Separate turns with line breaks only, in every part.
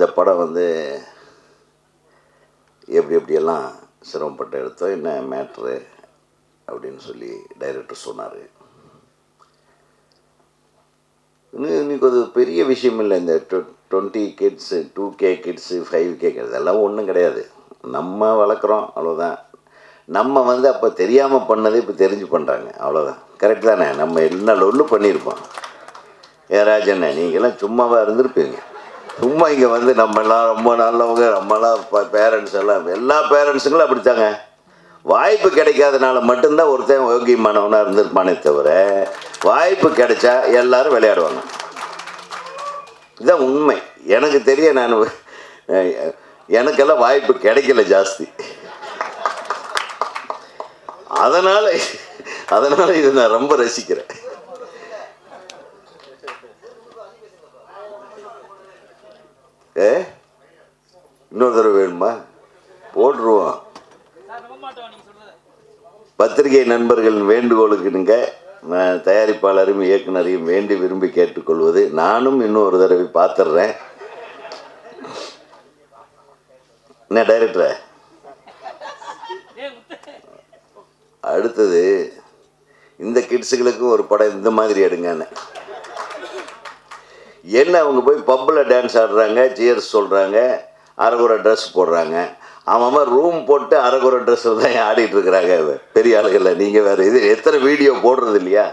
இந்த படம் வந்து எப்படி எப்படியெல்லாம் சிரமப்பட்டு எடுத்தோம் என்ன மேட்ரு அப்படின்னு சொல்லி டைரக்டர் சொன்னார். இன்னும் இன்னைக்கு அது பெரிய விஷயம் இல்லை. இந்த twenty kids two K kids five K இதெல்லாம் ஒன்றும் கிடையாது. நம்ம வளர்க்குறோம் அவ்வளோதான் நம்ம வந்து அப்போ தெரியாமல் பண்ணதை இப்போ தெரிஞ்சு பண்ணுறாங்க அவ்வளோதான் கரெக்ட் தானே? நம்ம என்ன லொல்லு பண்ணியிருப்போம். ஏ ராஜண்ணே நீங்கள்லாம் சும்மாவாக இருந்திருப்பீங்க. சும்மா இங்கே வந்து நம்மலாம் ரொம்ப நல்லவங்க நம்மலாம் பேரண்ட்ஸ் எல்லாம் எல்லா பேரண்ட்ஸுங்களும் அப்படித்தாங்க. வாய்ப்பு கிடைக்காதனால மட்டும்தான் ஒருத்தன் யோகியமானவனாக இருந்திருப்பானே தவிர வாய்ப்பு கிடைச்சா எல்லாரும் விளையாடுவாங்க. இதுதான் உண்மை. எனக்கு தெரிய நான் எனக்கெல்லாம் வாய்ப்பு கிடைக்கல ஜாஸ்தி. அதனால் அதனால் இதை நான் ரொம்ப ரசிக்கிறேன். ஏ? இன்னொரு தடவை வேணுமா? போட்டுருவோம். பத்திரிகை நண்பர்களின் வேண்டுகோளுக்கு நீங்கள் நான் தயாரிப்பாளரையும் இயக்குனரையும் வேண்டி விரும்பி கேட்டுக்கொள்வது. நானும் இன்னும் ஒரு தடவை பார்த்துடுறேன் என்ன டைரக்டர்? அடுத்தது இந்த கிட்ஸுகளுக்கும் ஒரு படம் இந்த மாதிரி எடுங்கன்னு. என்ன அவங்க போய் பப்பில் டான்ஸ் ஆடுறாங்க ஜியர்ஸ் சொல்கிறாங்க அரைகுறை ட்ரெஸ் போடுறாங்க. அவன் ரூம் போட்டு அரைகுறை ட்ரெஸ் தான் ஆடிட்டு இருக்கிறாங்க பெரிய ஆளுகளில் நீங்கள் வேறு இது எத்தனை வீடியோ போடுறது இல்லையா?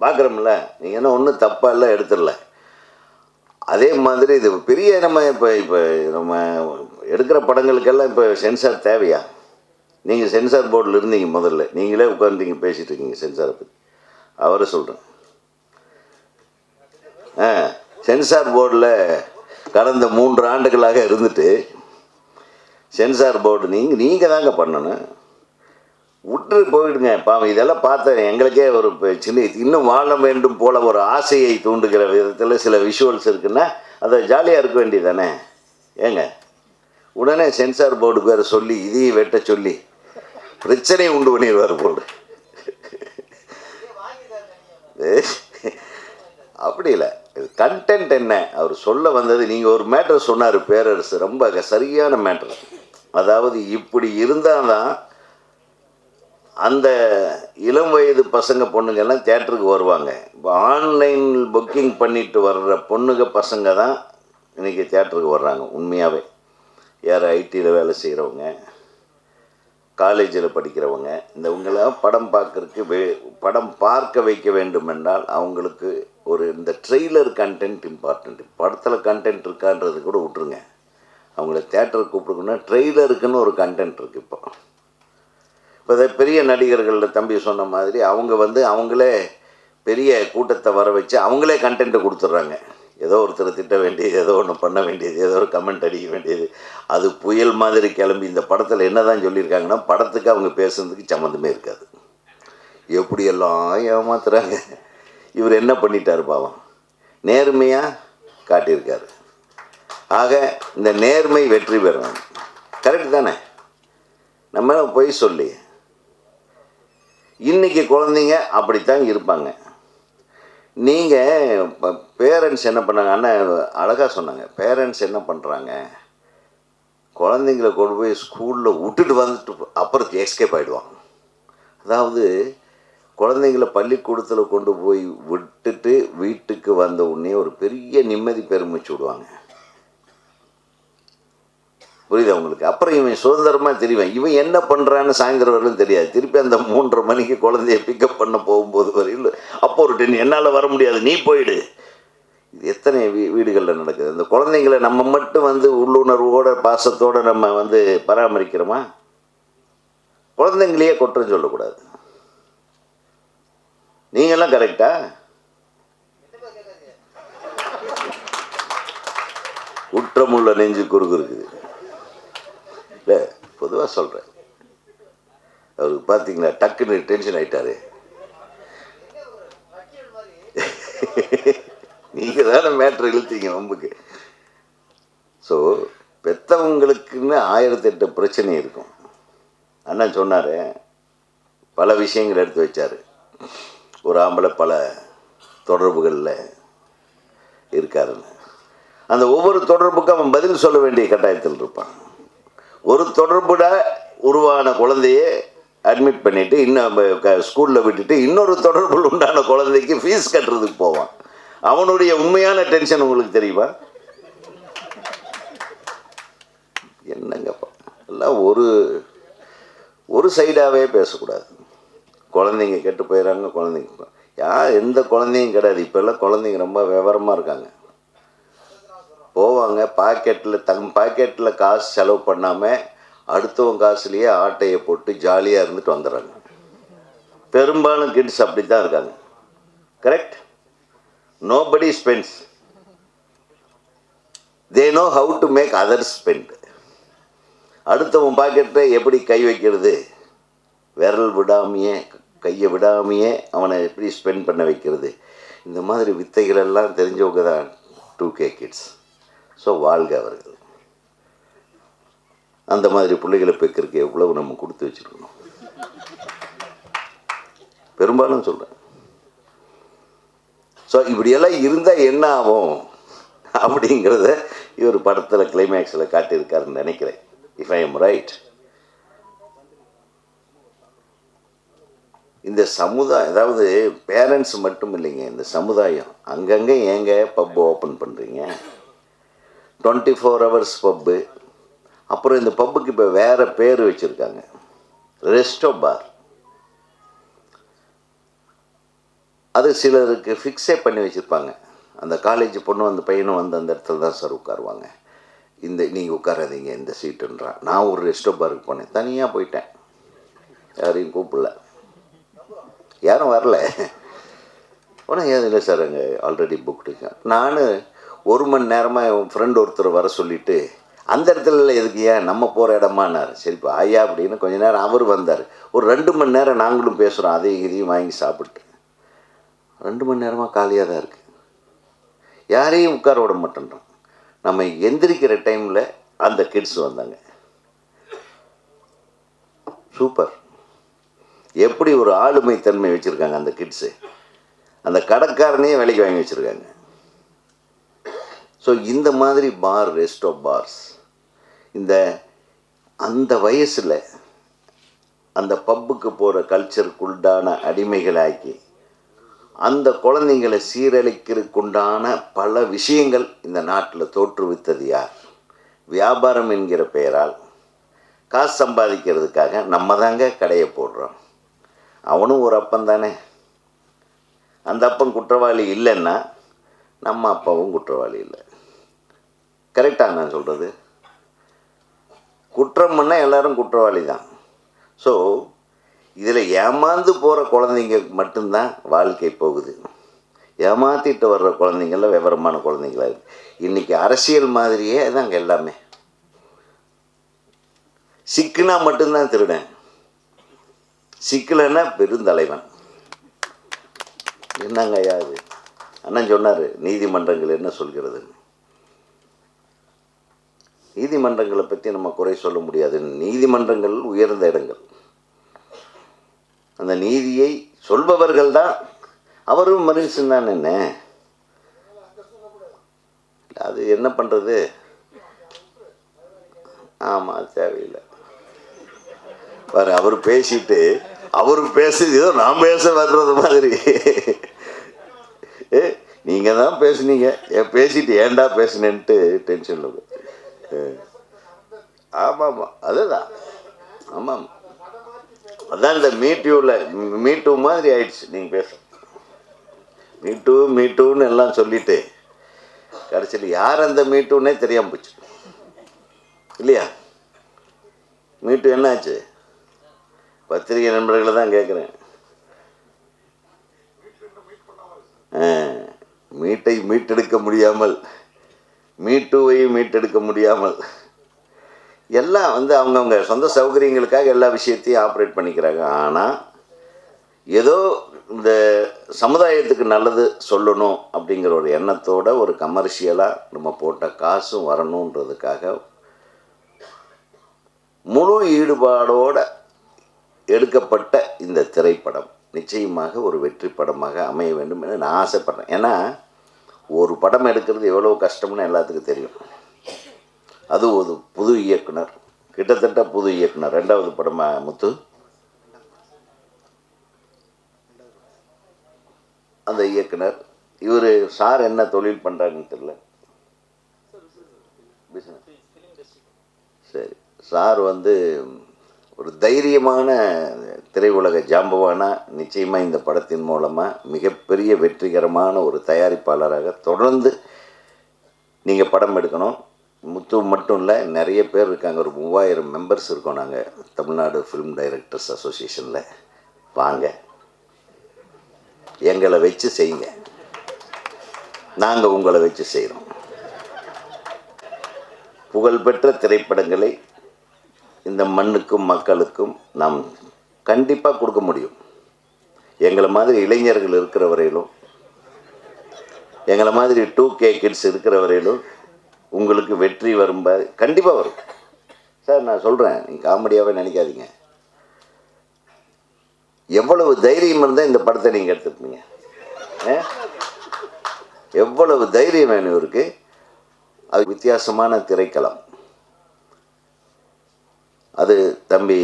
பார்க்குறோம்ல நீங்கள் என்ன ஒன்றும் தப்பாக இல்லை எடுத்துடல. அதே மாதிரி இது பெரிய நம்ம இப்போ இப்போ நம்ம எடுக்கிற படங்களுக்கெல்லாம் இப்போ சென்சார் தேவையா? நீங்கள் சென்சார் போர்டில் இருந்தீங்க முதல்ல. நீங்களே உட்காந்துங்க பேசிகிட்டு இருக்கீங்க சென்சாரை பற்றி அவரை சொல்கிறேன் சென்சார் போர்டில் கடந்த மூன்று ஆண்டுகளாக இருந்துட்டு சென்சார் போர்டு நீங்கள் நீங்கள் தாங்க பண்ணணும். விட்டு போயிடுங்க. பாவம் இதெல்லாம் பார்த்தேன். எங்களுக்கே ஒரு சின்ன இன்னும் வாழ வேண்டும் போல ஒரு ஆசையை தூண்டுகிற விதத்தில் சில விஷுவல்ஸ் இருக்குன்னா அதை ஜாலியாக இருக்க வேண்டியதானே ஏங்க? உடனே சென்சார் போர்டுக்கு வேறு சொல்லி இதையும் வெட்ட சொல்லி பிரச்சனையை உண்டு பண்ணிடுவார் போர்டு. அப்படி இல்லை. இது கண்டென்ட் என்ன? அவர் சொல்ல வந்தது நீங்கள் ஒரு மேட்டர் சொன்னார் பேரரசு. ரொம்ப சரியான மேட்டர் அதாவது இப்படி இருந்தால் தான் அந்த இளம் வயது பசங்க பொண்ணுங்கெல்லாம் தேட்டருக்கு வருவாங்க. இப்போ ஆன்லைன் புக்கிங் பண்ணிட்டு வர்ற பொண்ணுங்க பசங்க தான் இன்றைக்கி தேட்டருக்கு வர்றாங்க உண்மையாகவே யார் ஐடியில் வேலை செய்கிறவங்க காலேஜில் படிக்கிறவங்க இந்த இவங்களாம் படம் பார்க்கறதுக்கு வே படம் பார்க்க வைக்க வேண்டும் என்றால் அவங்களுக்கு ஒரு இந்த ட்ரெய்லர் கண்டென்ட் இம்பார்ட்டண்ட் படத்தில் கண்டென்ட் இருக்கான்றது கூட விட்ருங்க அவங்கள தேட்டருக்கு கூப்பிடுக்கணும்னா ட்ரெய்லருக்குன்னு ஒரு கண்டென்ட் இருக்குது இப்போ. இப்போ இதை பெரிய நடிகர்களில் தம்பி சொன்ன மாதிரி அவங்க வந்து அவங்களே பெரிய கூட்டத்தை வர வச்சு அவங்களே கண்டென்ட்டை கொடுத்துட்றாங்க. ஏதோ ஒருத்தர் திட்ட வேண்டியது ஏதோ ஒன்று பண்ண வேண்டியது ஏதோ ஒரு கமெண்ட் அடிக்க வேண்டியது. அது புயல் மாதிரி கிளம்பி இந்த படத்தில் என்ன தான் சொல்லியிருக்காங்கன்னா படத்துக்கு அவங்க பேசுனதுக்கு சம்மந்தமே இருக்காது. எப்படியெல்லாம் ஏமாத்துறாங்க. இவர் என்ன பண்ணிட்டார் பாவம். நேர்மையாக காட்டியிருக்காரு. ஆக இந்த நேர்மை வெற்றி பெறணும். கரெக்ட் தானே? நம்ம பொய் சொல்லி இன்னைக்கு குழந்தைங்க அப்படித்தான் இருப்பாங்க. நீங்கள் பேரண்ட்ஸ் என்ன பண்ணாங்க? அண்ணன் அழகாக சொன்னாங்க. பேரண்ட்ஸ் என்ன பண்ணுறாங்க குழந்தைங்கள கொண்டு போய் ஸ்கூலில் விட்டுட்டு வந்துட்டு அப்புறம் எஸ்கேப் ஆகிடுவாங்க அதாவது குழந்தைங்கள பள்ளிக்கூடத்தில் கொண்டு போய் விட்டுட்டு வீட்டுக்கு வந்த உடனே ஒரு பெரிய நிம்மதி பெருமிச்சு விடுவாங்க. புரியுது உங்களுக்கு? அப்புறம் இவன் சுதந்திரமாக தெரியும் இவன் என்ன பண்ணுறான்னு சாயந்தரம் வரலும் தெரியாது. திருப்பி அந்த மூன்றரை மணிக்கு குழந்தைய பிக்கப் பண்ண போகும்போது வரையில் அப்போ ஒரு டென் என்னால் வர முடியாது. நீ போயிடு. இது எத்தனை வீ வீடுகளில் நடக்குது? அந்த குழந்தைங்கள நம்ம மட்டும் வந்து உள்ளுணர்வோட பாசத்தோடு நம்ம வந்து பராமரிக்கிறோமா? குழந்தைங்களையே குற்றம் சொல்லக்கூடாது. நீங்களாம் கரெக்டா? குற்றமுள்ள நெஞ்சு குறுகு இருக்குது. இல்லை பொதுவாக சொல்கிறேன் அவருக்கு பார்த்தீங்களா டக்குன்னு டென்ஷன் ஆயிட்டாரு. நீங்கள் தானே மேட்ரு இழுத்தீங்க வம்புக்கு ஸோ பெற்றவங்களுக்குன்னு ஆயிரத்தெட்டு பிரச்சனை இருக்கும். அண்ணன் சொன்னார் பல விஷயங்கள் எடுத்து வச்சார். ஒரு ஆம்பளை பல தொடர்புகளில் இருக்காருன்னு. அந்த ஒவ்வொரு தொடர்புக்கும் அவன் பதில் சொல்ல வேண்டிய கட்டாயத்தில் இருப்பான். ஒரு தொடர்புட உருவான குழந்தையே அட்மிட் பண்ணிட்டு இன்னும் ஸ்கூலில் விட்டுட்டு இன்னொரு தொடர்பில் உண்டான குழந்தைக்கு ஃபீஸ் கட்டுறதுக்கு போவான். அவனுடைய உண்மையான டென்ஷன் உங்களுக்கு தெரியுமா? என்னங்கப்பா. எல்லாம் ஒரு ஒரு சைடாகவே பேசக்கூடாது. குழந்தைங்க கெட்டு போயிடறாங்க குழந்தைங்க யார் எந்த குழந்தையும் கிடையாது இப்போல்லாம் குழந்தைங்க ரொம்ப விவரமாக இருக்காங்க. போவாங்க. பாக்கெட்டில் தன் பாக்கெட்டில் காசு செலவு பண்ணாமல் அடுத்தவன் காசுலேயே ஆட்டையை போட்டு ஜாலியாக இருந்துட்டு வந்துடுறாங்க. பெரும்பாலும் கிட்ஸ் அப்படி தான் இருக்காங்க. Correct nobody spends they know how to make others spend அடுத்தவன் பாக்கெட்டில் எப்படி கை வைக்கிறது? விரல் விடாமையே கையை விடாமையே அவனை எப்படி ஸ்பெண்ட் பண்ண வைக்கிறது? இந்த மாதிரி வித்தைகள் எல்லாம் தெரிஞ்சவங்க தான் டூ கே கிட்ஸ் ஸோ வாழ்க அவர்கள். அந்த மாதிரி பிள்ளைகளை பெக்கிறதுக்கு எவ்வளவு நம்ம கொடுத்து வச்சுருக்கணும். பெரும்பாலும் சொல்கிறேன் ஸோ இப்படியெல்லாம் இருந்தால் என்ன ஆகும்? அப்படிங்கிறத இவர் படத்தில் கிளைமேக்ஸில் காட்டியிருக்காருன்னு நினைக்கிறேன். இஃப் ஐ எம் ரைட் இந்த சமுதாயம் அதாவது பேரண்ட்ஸ் மட்டும் இல்லைங்க இந்த சமுதாயம். அங்கங்கே ஏங்க பப் ஓப்பன் பண்ணுறீங்க டுவெண்ட்டி ஃபோர் ஹவர்ஸ் பப்பு அப்புறம் இந்த பப்புக்கு இப்போ வேறு பேர் வச்சுருக்காங்க. ரெஸ்டோ பார் அது சிலருக்கு ஃபிக்ஸே பண்ணி வச்சுருப்பாங்க. அந்த காலேஜ் பொண்ணு அந்த பையனும் வந்து அந்த இடத்துல தான் சார் உட்காருவாங்க. இந்த நீங்கள் உட்காராதீங்க இந்த சீட்டுன்றான் நான் ஒரு ரெஸ்டோ பாருக்கு போனேன். தனியாக போயிட்டேன். யாரையும் கூப்பிடல. யாரும் வரல. உடனே ஏதும் இல்லை சார் அங்கே ஆல்ரெடி புக்டு நான் ஒரு மணி நேரமாக என் ஃப்ரெண்ட் ஒருத்தர் வர சொல்லிவிட்டு அந்த இடத்துல எதுக்கு ஏன் நம்ம போகிற இடமானார். சரிப்பா ஐயா அப்படின்னு கொஞ்ச நேரம் அவர் வந்தார். ஒரு ரெண்டு மணி நேரம் நாங்களும் பேசுகிறோம் அதையும் இதையும் வாங்கி சாப்பிட்டு. ரெண்டு மணி நேரமாக காலியாக தான் இருக்குது யாரையும் உட்கார விட மாட்டேன்றோம். நம்ம எந்திரிக்கிற டைமில் அந்த கிட்ஸ் வந்தாங்க. சூப்பர் எப்படி ஒரு ஆளுமை தன்மை வச்சுருக்காங்க அந்த கிட்ஸு அந்த கடைக்காரனையே வேலைக்கு வாங்கி வச்சுருக்காங்க. ஸோ இந்த மாதிரி பார் ரெஸ்ட் ஆஃப் பார்ஸ் இந்த அந்த வயசில் அந்த பப்புக்கு போகிற கல்ச்சருக்குண்டான அடிமைகளாக்கி அந்த குழந்தைங்களை சீரழிக்கிறதுக்குண்டான பல விஷயங்கள் இந்த நாட்டில் தோற்றுவித்தது யார்? வியாபாரம் என்கிற பெயரால் காசு சம்பாதிக்கிறதுக்காக நம்ம தாங்க கடையை போடுறோம். அவனும் ஒரு அப்பன் தானே. அந்த அப்பன் குற்றவாளி இல்லைன்னா நம்ம அப்பாவும் குற்றவாளி இல்லை. கரெக்டாக நான் சொல்கிறது குற்றம் பண்ணால் எல்லாரும் குற்றவாளி தான் ஸோ இதில் ஏமாந்து போகிற குழந்தைங்க மட்டும்தான் வாழ்க்கை போகுது. ஏமாற்றிட்டு வர்ற குழந்தைங்கள்லாம் விவரமான குழந்தைங்களா இருக்கு. இன்றைக்கி அரசியல் மாதிரியே தாங்க எல்லாமே. சிக்குனா மட்டும்தான் திருடன். சிக்கலைன்னா பெருந்தலைவன். என்னங்க ஐயா அது அண்ணன் சொன்னார் நீதிமன்றங்கள் என்ன சொல்கிறதுன்னு. நீதிமன்றங்களை பற்றி நம்ம குறை சொல்ல முடியாது. நீதிமன்றங்கள் உயர்ந்த இடங்கள். அந்த நீதியை சொல்பவர்கள் தான். அவரும் மனுஷன் தான் என்ன? அது என்ன பண்ணுறது ஆமாம் தேவையில்லை. பாரு அவர் பேசிட்டு அவர் பேசுறது ஏதோ நான் பேச வர்றது மாதிரி. ஏ நீங்கள் தான் பேசுனீங்க. ஏன் பேசிட்டு ஏன்டா பேசுனேன்ட்டு டென்ஷனில் ஆமாம் ஆமாம் அதுதான். ஆமாம். அதான் இந்த மீட்டியூவில் மீட்டூ மாதிரி ஆயிடுச்சு நீங்கள் பேச மீட்டூ மீட்டூன்னு எல்லாம் சொல்லிட்டு கடைசியில் யார் அந்த மீட்டூன்னே தெரியாமல் போச்சு. இல்லையா? மீட்டு என்னாச்சு பத்திரிகை நண்பர்களை தான் கேட்குறேன் மீட்டை மீட்டெடுக்க முடியாமல் மீட்டுவையும் மீட்டெடுக்க முடியாமல். எல்லாம் வந்து அவங்கவுங்க சொந்த சௌகரியங்களுக்காக எல்லா விஷயத்தையும் ஆப்ரேட் பண்ணிக்கிறாங்க. ஆனால் ஏதோ இந்த சமுதாயத்துக்கு நல்லது சொல்லணும் அப்படிங்கிற ஒரு எண்ணத்தோட ஒரு கமர்ஷியலாக நம்ம போட்ட காசும் வரணுன்றதுக்காக முழு ஈடுபாடோட எடுக்கப்பட்ட இந்த திரைப்படம். நிச்சயமாக ஒரு வெற்றி படமாக அமைய வேண்டும் என நான் ஆசைப்பட்றேன். ஏன்னா ஒரு படம் எடுக்கிறது எவ்வளோ கஷ்டம்னு எல்லாத்துக்கும் தெரியும். அது ஒரு புது இயக்குனர். கிட்டத்தட்ட புது இயக்குனர். ரெண்டாவது படமா முத்து? அந்த இயக்குனர். இவர் சார் என்ன தொழில் தெரியல. Business. சரி. சார் வந்து ஒரு தைரியமான திரையுலக ஜாம்பவானா நிச்சயமாக இந்த படத்தின் மூலமாக மிகப்பெரிய வெற்றிகரமான ஒரு தயாரிப்பாளராக தொடர்ந்து நீங்கள் படம் எடுக்கணும். முத்து மட்டும் இல்லை நிறைய பேர் இருக்காங்க. ஒரு மூவாயிரம் மெம்பர்ஸ் இருக்கோம் நாங்கள் தமிழ்நாடு ஃபிலிம் டைரக்டர்ஸ் அசோசியேஷனில் வாங்க. எங்களை வச்சு செய்யுங்க. நாங்கள் உங்களை வச்சு செய்கிறோம் புகழ்பெற்ற திரைப்படங்களை இந்த மண்ணுக்கும் மக்களுக்கும் நாம் கண்டிப்பாக கொடுக்க முடியும். எங்களை மாதிரி இளைஞர்கள் இருக்கிற வரையிலும் எங்களை மாதிரி டூ கே கிட்ஸ் இருக்கிற வரையிலும் உங்களுக்கு வெற்றி வரும்போது கண்டிப்பாக வரும். சார் நான் சொல்கிறேன் நீங்கள் காமெடியாகவே நினைக்காதீங்க. எவ்வளவு தைரியம் இருந்தால் இந்த படத்தை நீங்கள் எடுத்துருப்பீங்க? எவ்வளவு தைரியம் வேணும் இருக்குது அது வித்தியாசமான திரைக்களம். அது தம்பி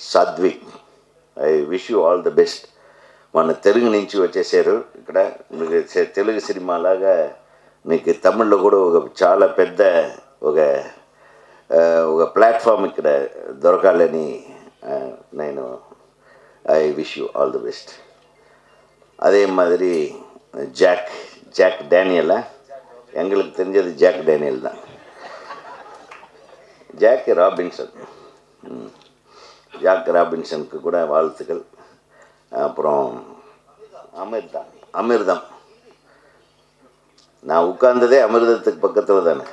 Satvik I wish you all the best మన తెలుగు నుంచి వచ్చేసారు ఇక్కడ మీకు తె- తెలుగు సినిమాలాగా మీకు తమిళ్లో కూడా ఒక చాలా పెద్ద ఒక ఆ, ఒక ప్లాట్ఫామ్ ఇక్కడ దొరకాలని ఆ, నేను I wish you all the best அதே மாதிரி ஜாக் ஜாக் டேனியலா எங்களுக்கு தெரிஞ்சது ஜாக் டேனியல் தான் ஜாக்கி ராபின்சன் ஜாக் ராபின்சனுக்கு கூட வாழ்த்துக்கள். அப்புறம் அமிர்தம் அமிர்தம் நான் உட்கார்ந்ததே அமிர்தத்துக்கு பக்கத்தில் தானே.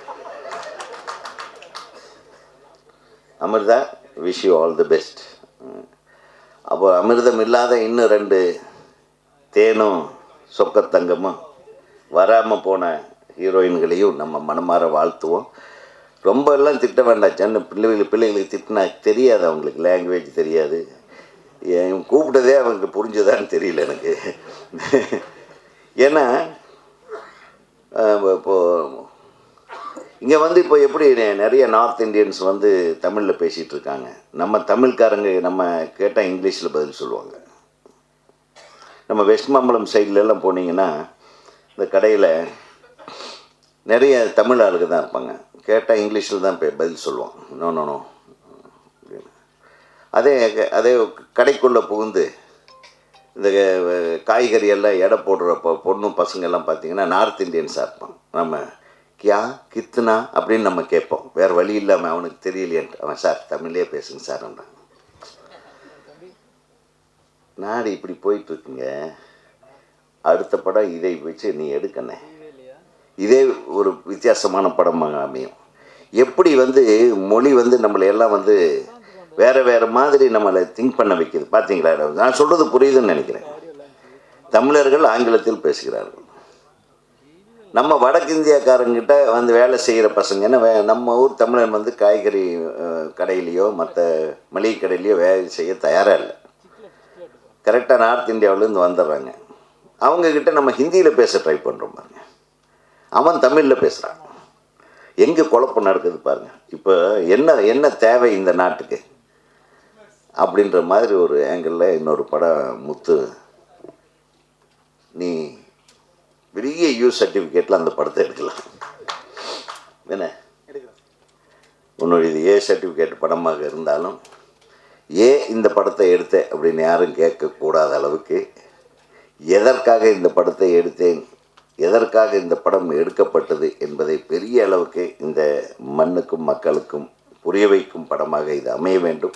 Amritha wish you all the best அப்போ அமிர்தம் இல்லாத இன்னும் ரெண்டு தேனும் சொக்கத்தங்கமும் வராமல் போன ஹீரோயின்களையும் நம்ம மனமாற வாழ்த்துவோம். ரொம்ப எல்லாம் திட்ட வேண்டாம் சின்ன பிள்ளைகளுக்கு பிள்ளைகளுக்கு திட்டினா தெரியாது அவங்களுக்கு. லாங்குவேஜ் தெரியாது. ஏன் கூப்பிட்டதே அவங்களுக்கு புரிஞ்சுதான்னு தெரியல எனக்கு. ஏன்னா இப்போது இங்கே வந்து இப்போ எப்படி நிறைய நார்த் இந்தியன்ஸ் வந்து தமிழில் பேசிகிட்டு இருக்காங்க நம்ம தமிழ்காரங்க நம்ம கேட்டால் இங்கிலீஷில் பதில் சொல்லுவாங்க. நம்ம வெஸ்ட் மாம்பலம் போனீங்கன்னா இந்த கடையில் நிறைய தமிழ் ஆளுங்க தான் இருப்பாங்க. கேட்டால் இங்கிலீஷில் தான் பே- பதில் சொல்லுவான். நோ நோ நோ அதே அதே கடைக்குள்ளே புகுந்து இந்த காய்கறி எல்லாம் எடை போடுற பொண்ணும் பசங்கள்லாம் பார்த்தீங்கன்னா நார்த் இந்தியன்ஸாக இருப்பான். நம்ம கியா கித்துனா? அப்படின்னு நம்ம கேட்போம். வேறு வழி இல்லாமல் அவனுக்கு தெரியலையன்ட்டு அவன் சார் தமிழ்லேயே பேசுங்க சார் நாடு இப்படி போயிட்டுருக்குங்க அடுத்த படம் இதை வச்சு நீ எடுக்கண்ணே. இதே ஒரு வித்தியாசமான படமாக அமையும். எப்படி வந்து மொழி வந்து நம்மளை எல்லாம் வந்து வேறு வேறு மாதிரி நம்மளை திங்க் பண்ண வைக்கிது. பார்த்தீங்களா நான் சொல்கிறது புரியுதுன்னு நினைக்கிறேன். தமிழர்கள் ஆங்கிலத்தில் பேசுகிறார்கள். நம்ம வடக்கிந்தியாக்காரங்கிட்ட வந்து வேலை செய்கிற பசங்கன்னா வே நம்ம ஊர் தமிழன் வந்து காய்கறி கடையிலையோ மற்ற மளிகை கடையிலையோ வேலை செய்ய தயாராக இல்லை. கரெக்டாக நார்த் இந்தியாவிலேருந்து வந்துடுறாங்க. அவங்கக்கிட்ட நம்ம ஹிந்தியில் பேச ட்ரை பண்ணுறோம் பாருங்க. அவன் தமிழில் பேசுகிறான் எங்கே குழப்பம் நடக்குது பாருங்கள் இப்போ என்ன என்ன தேவை இந்த நாட்டுக்கு? அப்படின்ற மாதிரி ஒரு ஆங்கிளில் இன்னொரு படம் முத்து நீ பெரிய யூ சர்டிஃபிகேட்டில் அந்த படத்தை எடுக்கலாம். என்ன? உன்னுடைய இது ஏ சர்டிஃபிகேட் படமாக இருந்தாலும் ஏன் இந்த படத்தை எடுத்த அப்படின்னு யாரும் கேட்கக்கூடாத அளவுக்கு எதற்காக இந்த படத்தை எடுத்தேன் எதற்காக இந்த படம் எடுக்கப்பட்டது என்பதை பெரிய அளவுக்கு இந்த மண்ணுக்கும் மக்களுக்கும் புரிய வைக்கும் படமாக இது அமைய வேண்டும்.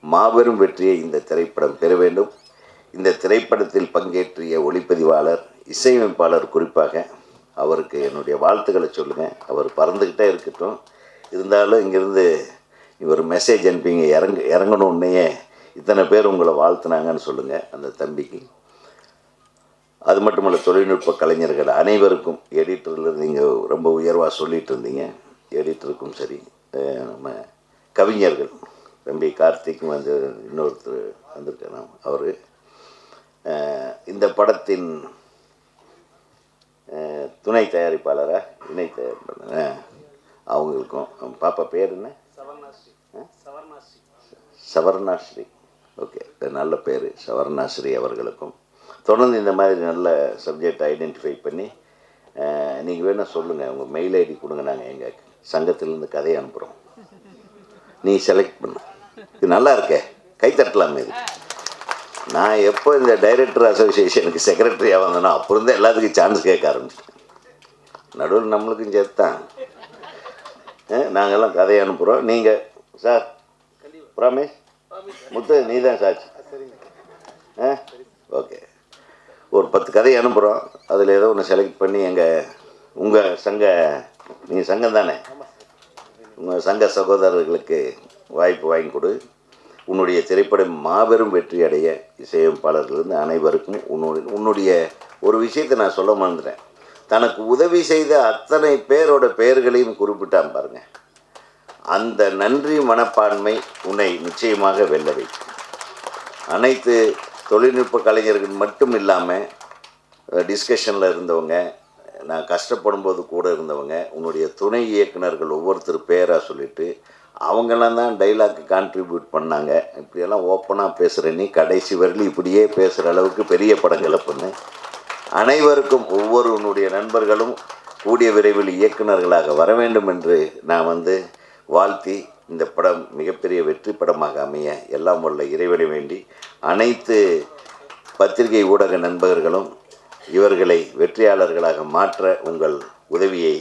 மாபெரும் வெற்றியை இந்த திரைப்படம் பெற வேண்டும். இந்த திரைப்படத்தில் பங்கேற்றிய ஒளிப்பதிவாளர் இசையமைப்பாளர் குறிப்பாக அவருக்கு என்னுடைய வாழ்த்துக்களை சொல்லுங்கள் அவர் பறந்துக்கிட்டே இருக்கட்டும். இருந்தாலும் இங்கேருந்து இவர் மெசேஜ் அனுப்பிங்க. இறங்க இறங்கணுன்னே இத்தனை பேர் உங்களை வாழ்த்துனாங்கன்னு சொல்லுங்கள் அந்த தம்பிக்கு. அது மட்டுமல்ல தொழில்நுட்ப கலைஞர்கள் அனைவருக்கும் எடிட்டரில் நீங்கள் ரொம்ப உயர்வாக சொல்லிட்டு இருந்தீங்க. எடிட்டருக்கும் சரி நம்ம கவிஞர்கள் தம்பி கார்த்திக்கும் வந்து இன்னொருத்தர் வந்திருக்காரு அவர். இந்த படத்தின் துணை தயாரிப்பாளரா இணை தயாரிப்பாளர்? அவங்களுக்கும் பாப்பா பேர் என்ன? சவர்ணாஸ்ரீ. ஓகே நல்ல பேர் சவர்ணாஸ்ரீ அவர்களுக்கும். தொடர்ந்து இந்த மாதிரி நல்ல சப்ஜெக்ட் ஐடென்டிஃபை பண்ணி நீங்கள் வேணால் சொல்லுங்கள் உங்கள் மெயில் ஐடி கொடுங்க நாங்கள் எங்கள் சங்கத்திலேருந்து கதையை அனுப்புகிறோம் நீ செலக்ட் பண்ணு. இது நல்லா இருக்கே. கைத்தட்டலாமே இது. நான் எப்போ இந்த டைரக்டர் அசோசியேஷனுக்கு செக்ரட்டரியாக வந்தேனோ அப்போ இருந்து எல்லாத்துக்கும் சான்ஸ் கேட்க ஆரம்பிச்சிட்டேன். நடுவில் நம்மளுக்கும் சேர்த்து தான் நாங்கள்லாம் கதையை அனுப்புகிறோம் நீங்கள் சார் ரமேஷ் முத்து நீ தான் சாட்சி ஆ ஓகே ஒரு பத்து கதையை அனுப்புகிறோம் அதில் ஏதோ ஒன்று செலக்ட் பண்ணி எங்கள் உங்கள் சங்க நீங்கள் சங்கம் தானே? உங்கள் சங்க சகோதரர்களுக்கு வாய்ப்பு வாங்கி கொடு. உன்னுடைய திரைப்படம் மாபெரும் வெற்றி அடைய இசையமைப்பாளர்களிருந்து அனைவருக்கும் உன்னுடைய உன்னுடைய ஒரு விஷயத்தை நான் சொல்ல மறந்துட்டேன். தனக்கு உதவி செய்த அத்தனை பேரோட பெயர்களையும் குறிப்பிட்டான் பாருங்க. அந்த நன்றி மனப்பான்மை உன்னை நிச்சயமாக வெல்ல வைக்கும். அனைத்து தொழில்நுட்ப கலைஞர்கள் மட்டும் இல்லாமல் டிஸ்கஷனில் இருந்தவங்க நான் கஷ்டப்படும் போது கூட இருந்தவங்க உன்னுடைய துணை இயக்குனர்கள் ஒவ்வொருத்தர் பேராக சொல்லிட்டு அவங்கெல்லாம் தான் டைலாக்கு கான்ட்ரிபியூட் பண்ணாங்க. இப்படியெல்லாம் ஓப்பனாக பேசுகிற நீ கடைசி வரையிலும் இப்படியே பேசுகிற அளவுக்கு பெரிய படங்களை பண்ணு அனைவருக்கும் ஒவ்வொரு உன்னுடைய நண்பர்களும் கூடிய விரைவில் இயக்குனர்களாக வர வேண்டும் என்று நான் வந்து வாழ்த்தி இந்த படம் மிகப்பெரிய வெற்றி படமாக அமைய எல்லாம் உள்ள இறைவனை வேண்டி அனைத்து பத்திரிகை ஊடக நண்பர்களும் இவர்களை வெற்றியாளர்களாக மாற்ற உங்கள் உதவியை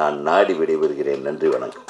நான் நாடி விடைபெறுகிறேன். நன்றி வணக்கம்.